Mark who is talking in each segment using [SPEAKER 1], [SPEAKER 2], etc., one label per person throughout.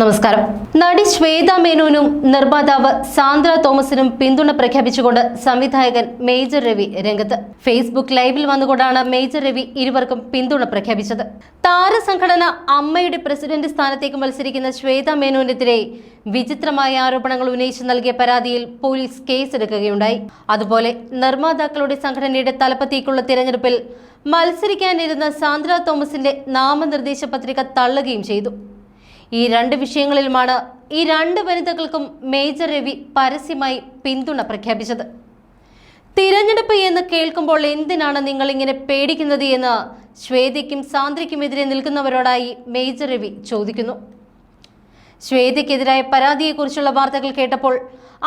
[SPEAKER 1] നമസ്കാരം. നടി ശ്വേത മേനോനും നിർമ്മാതാവ് സാന്ദ്ര തോമസിനും പിന്തുണ പ്രഖ്യാപിച്ചുകൊണ്ട് സംവിധായകൻ മേജർ രവി രംഗത്ത്. ഫേസ്ബുക്ക് ലൈവിൽ വന്നുകൊണ്ടാണ് മേജർ രവി ഇരുവർക്കും പിന്തുണ പ്രഖ്യാപിച്ചത്. താരസംഘടന അമ്മയുടെ പ്രസിഡന്റ് സ്ഥാനത്തേക്ക് മത്സരിക്കുന്ന ശ്വേത മേനോനെതിരെ വിചിത്രമായ ആരോപണങ്ങൾ ഉന്നയിച്ച് നൽകിയ പരാതിയിൽ പോലീസ് കേസെടുക്കുകയുണ്ടായി. അതുപോലെ നിർമ്മാതാക്കളുടെ സംഘടനയുടെ തലപ്പത്തേക്കുള്ള തിരഞ്ഞെടുപ്പിൽ മത്സരിക്കാനിരുന്ന സാന്ദ്ര തോമസിന്റെ നാമനിർദ്ദേശ പത്രിക തള്ളുകയും ചെയ്തു. ഈ രണ്ട് വിഷയങ്ങളിലുമാണ് ഈ രണ്ട് വനിതകൾക്കും മേജർ രവി പരസ്യമായി പിന്തുണ പ്രഖ്യാപിച്ചത്. തിരഞ്ഞെടുപ്പ് എന്ന് കേൾക്കുമ്പോൾ എന്തിനാണ് നിങ്ങൾ ഇങ്ങനെ പേടിക്കുന്നത് എന്ന് ശ്വേതയ്ക്കും സാന്ദ്രയ്ക്കുമെതിരെ നിൽക്കുന്നവരോടായി മേജർ രവി ചോദിക്കുന്നു. ശ്വേതയ്ക്കെതിരായ പരാതിയെക്കുറിച്ചുള്ള വാർത്തകൾ കേട്ടപ്പോൾ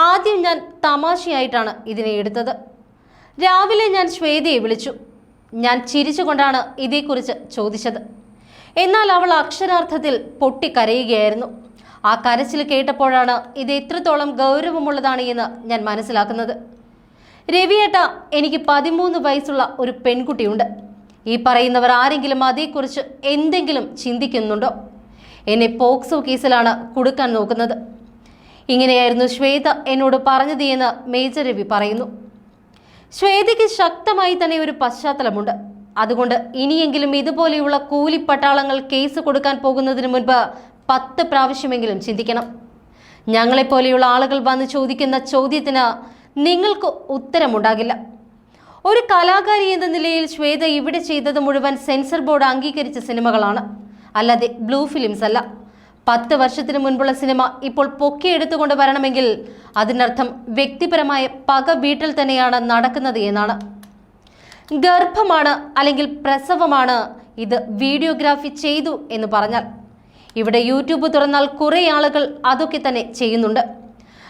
[SPEAKER 1] ആദ്യം ഞാൻ തമാശയായിട്ടാണ് ഇതിനെ എടുത്തത്. രാവിലെ ഞാൻ ശ്വേതയെ വിളിച്ചു. ഞാൻ ചിരിച്ചുകൊണ്ടാണ് ഇതേക്കുറിച്ച് ചോദിച്ചത്. എന്നാൽ അവൾ അക്ഷരാർത്ഥത്തിൽ പൊട്ടിക്കരയുകയായിരുന്നു. ആ കരച്ചിൽ കേട്ടപ്പോഴാണ് ഇത് എത്രത്തോളം ഗൗരവമുള്ളതാണ് എന്ന് ഞാൻ മനസ്സിലാക്കുന്നത്. രവിയേട്ട എനിക്ക് പതിമൂന്ന് വയസ്സുള്ള ഒരു പെൺകുട്ടിയുണ്ട്. ഈ പറയുന്നവർ ആരെങ്കിലും അതേക്കുറിച്ച് എന്തെങ്കിലും ചിന്തിക്കുന്നുണ്ടോ? എന്നെ പോക്സോ കേസിലാണ് കൊടുക്കാൻ നോക്കുന്നത്. ഇങ്ങനെയായിരുന്നു ശ്വേത എന്നോട് പറഞ്ഞത് എന്ന് മേജർ രവി പറയുന്നു. ശ്വേതയ്ക്ക് ശക്തമായി തന്നെ ഒരു പശ്ചാത്തലമുണ്ട്. അതുകൊണ്ട് ഇനിയെങ്കിലും ഇതുപോലെയുള്ള കൂലിപ്പട്ടാളങ്ങൾ കേസ് കൊടുക്കാൻ പോകുന്നതിന് മുൻപ് പത്ത് പ്രാവശ്യമെങ്കിലും ചിന്തിക്കണം. ഞങ്ങളെപ്പോലെയുള്ള ആളുകൾ വന്ന് ചോദിക്കുന്ന ചോദ്യത്തിന് നിങ്ങൾക്ക് ഉത്തരമുണ്ടാകില്ല. ഒരു കലാകാരി എന്ന നിലയിൽ ശ്വേത ഇവിടെ ചെയ്തത് മുഴുവൻ സെൻസർ ബോർഡ് അംഗീകരിച്ച സിനിമകളാണ്. അല്ലാതെ ബ്ലൂ ഫിലിംസ് അല്ല. പത്ത് വർഷത്തിന് മുൻപുള്ള സിനിമ ഇപ്പോൾ പൊക്കിയെടുത്തുകൊണ്ട് വരണമെങ്കിൽ അതിനർത്ഥം വ്യക്തിപരമായ പക വീട്ടിൽ തന്നെയാണ് നടക്കുന്നത് എന്നാണ്. ഗർഭമാണ് അല്ലെങ്കിൽ പ്രസവമാണ് ഇത് വീഡിയോഗ്രാഫി ചെയ്തു എന്ന് പറഞ്ഞാൽ. ഇവിടെ യൂട്യൂബ് തുറന്നാൽ കുറേ ആളുകൾ അതൊക്കെ തന്നെ ചെയ്യുന്നുണ്ട്.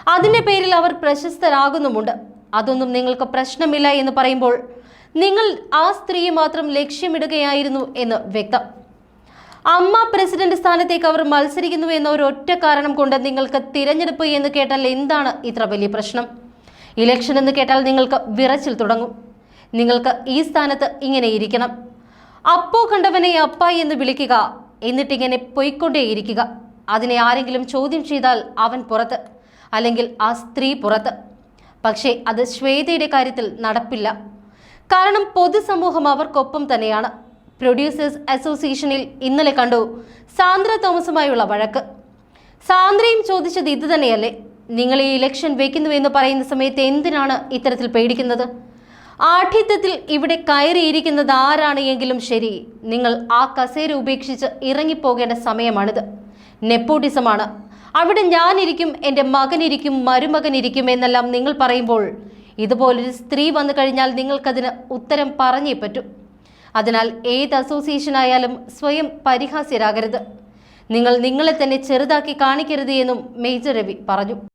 [SPEAKER 1] അതിന്റെ പേരിൽ അവർ പ്രശസ്തരാകുന്നുമുണ്ട്. അതൊന്നും നിങ്ങൾക്ക് പ്രശ്നമില്ല എന്ന് പറയുമ്പോൾ നിങ്ങൾ ആ സ്ത്രീയെ മാത്രം ലക്ഷ്യമിടുകയായിരുന്നു എന്ന് വ്യക്തം. അമ്മ പ്രസിഡന്റ് സ്ഥാനത്തേക്ക് അവർ മത്സരിക്കുന്നു എന്ന ഒരു ഒറ്റ കാരണം കൊണ്ട് നിങ്ങൾക്ക് തിരഞ്ഞെടുപ്പ് എന്ന് കേട്ടാൽ എന്താണ് ഇത്ര വലിയ പ്രശ്നം? ഇലക്ഷൻ എന്ന് കേട്ടാൽ നിങ്ങൾക്ക് വിറച്ചിൽ തുടങ്ങും. നിങ്ങൾക്ക് ഈ സ്ഥാനത്ത് ഇങ്ങനെ ഇരിക്കണം. അപ്പോ കണ്ടവനെ അപ്പ എന്ന് വിളിക്കുക. എന്നിട്ടിങ്ങനെ പൊയ്ക്കൊണ്ടേയിരിക്കുക. അതിനെ ആരെങ്കിലും ചോദ്യം ചെയ്താൽ അവൻ പുറത്ത് അല്ലെങ്കിൽ ആ സ്ത്രീ പുറത്ത്. പക്ഷേ അത് ശ്വേതയുടെ കാര്യത്തിൽ നടപ്പില്ല. കാരണം പൊതുസമൂഹം അവർക്കൊപ്പം തന്നെയാണ്. പ്രൊഡ്യൂസേഴ്സ് അസോസിയേഷനിൽ ഇന്നലെ കണ്ടു സാന്ദ്ര തോമസുമായുള്ള വഴക്ക്. സാന്ദ്രയും ചോദിച്ചത് ഇത് തന്നെയല്ലേ? നിങ്ങൾ ഈ ഇലക്ഷൻ വെക്കുന്നു എന്ന് പറയുന്ന സമയത്ത് എന്തിനാണ് ഇത്തരത്തിൽ പേടിക്കുന്നത്? ആഠ്യത്വത്തിൽ ഇവിടെ കയറിയിരിക്കുന്നത് ആരാണ് എങ്കിലും ശരി. നിങ്ങൾ ആ കസേര ഉപേക്ഷിച്ച് ഇറങ്ങിപ്പോകേണ്ട സമയമാണിത്. നെപ്പോട്ടിസമാണ്. അവിടെ ഞാനിരിക്കും എന്റെ മകനിരിക്കും മരുമകനിരിക്കും എന്നെല്ലാം നിങ്ങൾ പറയുമ്പോൾ ഇതുപോലൊരു സ്ത്രീ വന്നു കഴിഞ്ഞാൽ നിങ്ങൾക്കതിന് ഉത്തരം പറഞ്ഞേ പറ്റൂ. അതിനാൽ ഏത് അസോസിയേഷൻ ആയാലും സ്വയം പരിഹാസ്യരാകരുത്. നിങ്ങൾ നിങ്ങളെ തന്നെ ചെറുതാക്കി കാണിക്കരുത് എന്നും മേജർ രവി പറഞ്ഞു.